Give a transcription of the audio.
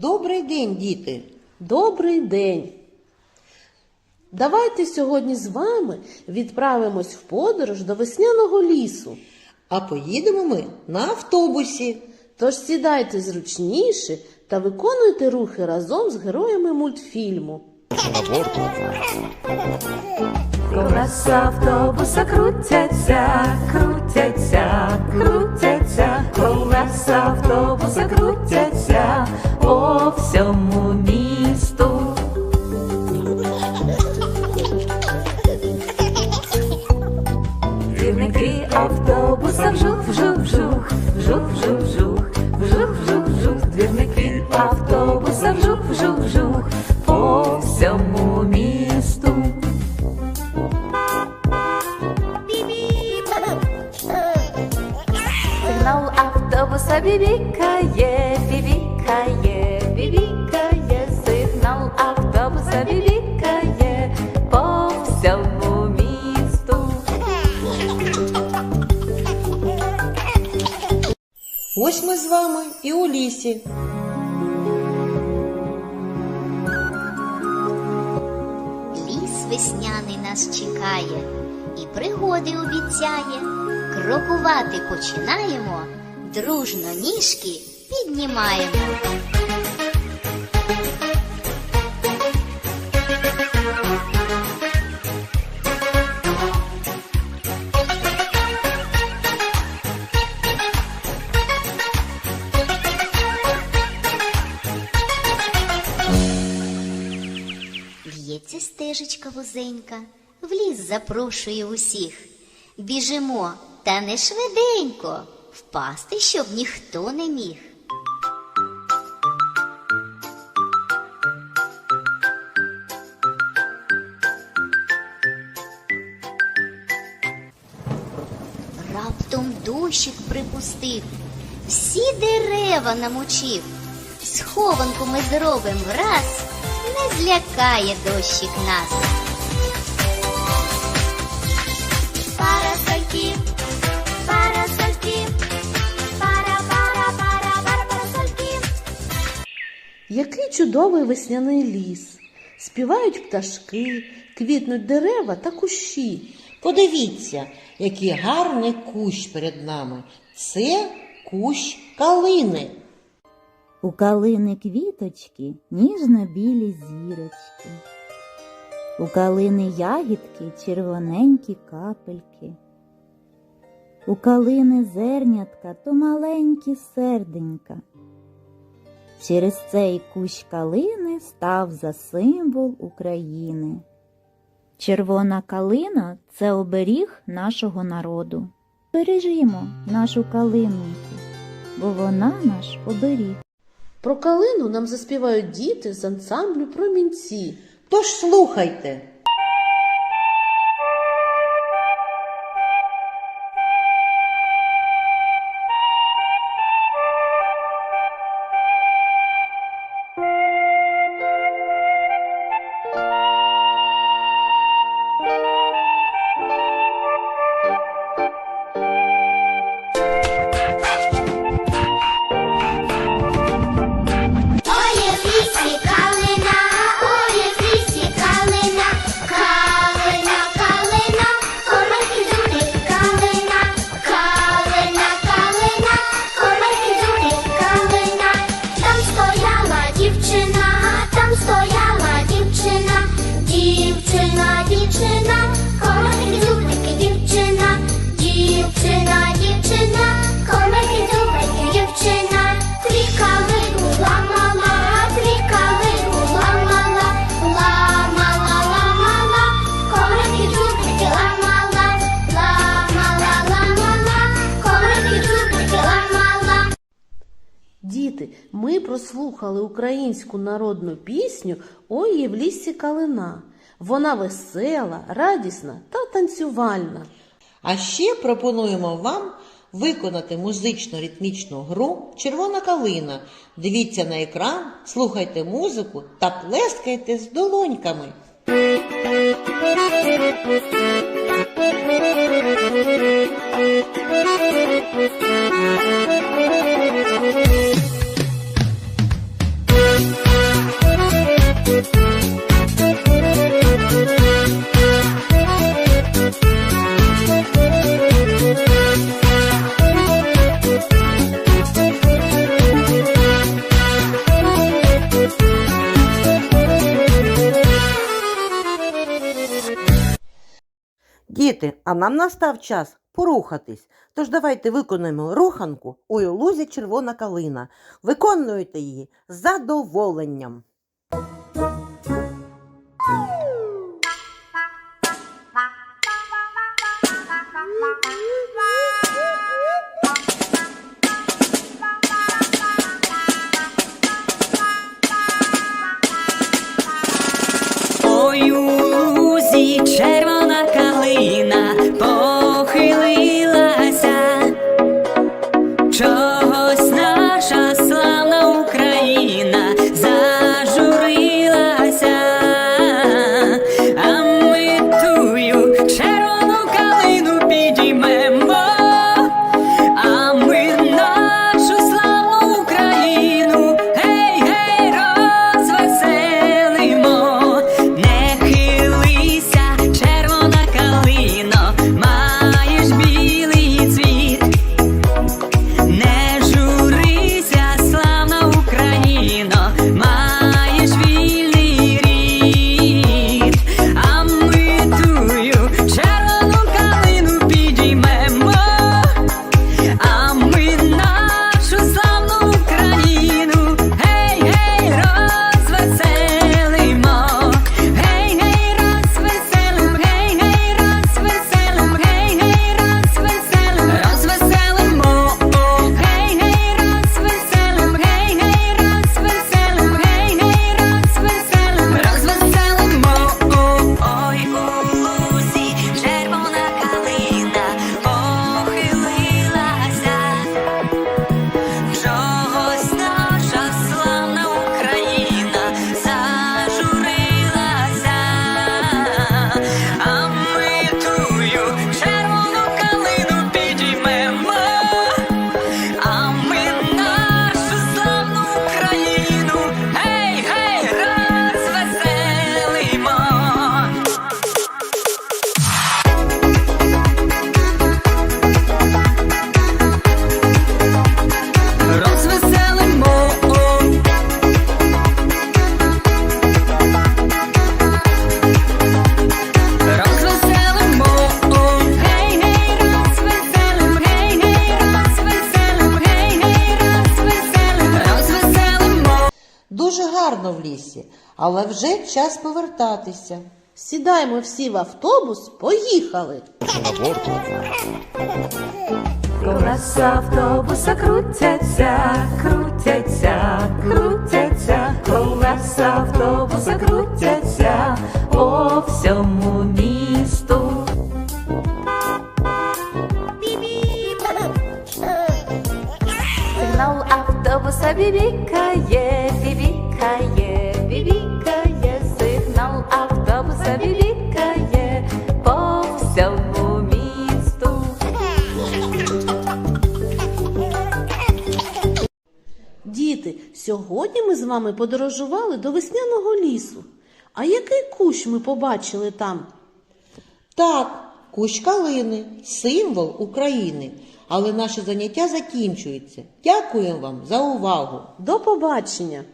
Добрий день, діти! Добрий день! Давайте сьогодні з вами відправимось в подорож до весняного лісу. А поїдемо ми на автобусі. Тож сідайте зручніше та виконуйте рухи разом з героями мультфільму. Колеса автобуса крутяться, крутяться, крутяться, колеса автобуса крутяться по всьому місту. Автобуса по всьому місту. Ось ми з вами і у лісі. Ліс весняний нас чекає і пригоди обіцяє. Крокувати починаємо, дружно ніжки піднімаємо. В'ється вузенька, в ліс запрошує усіх. Біжимо, та не швиденько, впасти, щоб ніхто не міг. Раптом дощик припустив, всі дерева намочив. Схованку ми зробим враз, не злякає дощик нас. Парасольки, парасольки, пара, пара, пара, пара. Який чудовий весняний ліс! Співають пташки, квітнуть дерева та кущі. Подивіться, який гарний кущ перед нами. Це кущ калини. У калини квіточки ніжно-білі зірочки. У калини ягідки червоненькі капельки. У калини зернятка то маленькі серденька. Через цей кущ калини став за символ України. Червона калина це оберіг нашого народу. Бережімо нашу калиноньку, бо вона наш оберіг. Про калину нам заспівають діти з ансамблю Промінці. Тож слухайте. Діти, ми прослухали українську народну пісню Ой є в лісі калина. Вона весела, радісна та танцювальна. А ще пропонуємо вам виконати музично-ритмічну гру Червона калина. Дивіться на екран, слухайте музику та плескайте з долоньками. Діти, а нам настав час порухатись. Тож давайте виконаємо руханку у лузі червона калина. Виконуйте її з задоволенням. Гарно в лісі, але вже час повертатися. Сідаємо всі в автобус, поїхали. Колеса автобуса крутяться, крутяться, крутяться, колеса автобуса крутяться по всьому місту. Сигнал автобуса бібікає, бібікає, бібікає, сигнал автобуса бібікає по всьому місту. Діти, сьогодні ми з вами подорожували до весняного лісу. А який кущ ми побачили там? Так, кущ калини, символ України. Але наше заняття закінчується. Дякую вам за увагу. До побачення!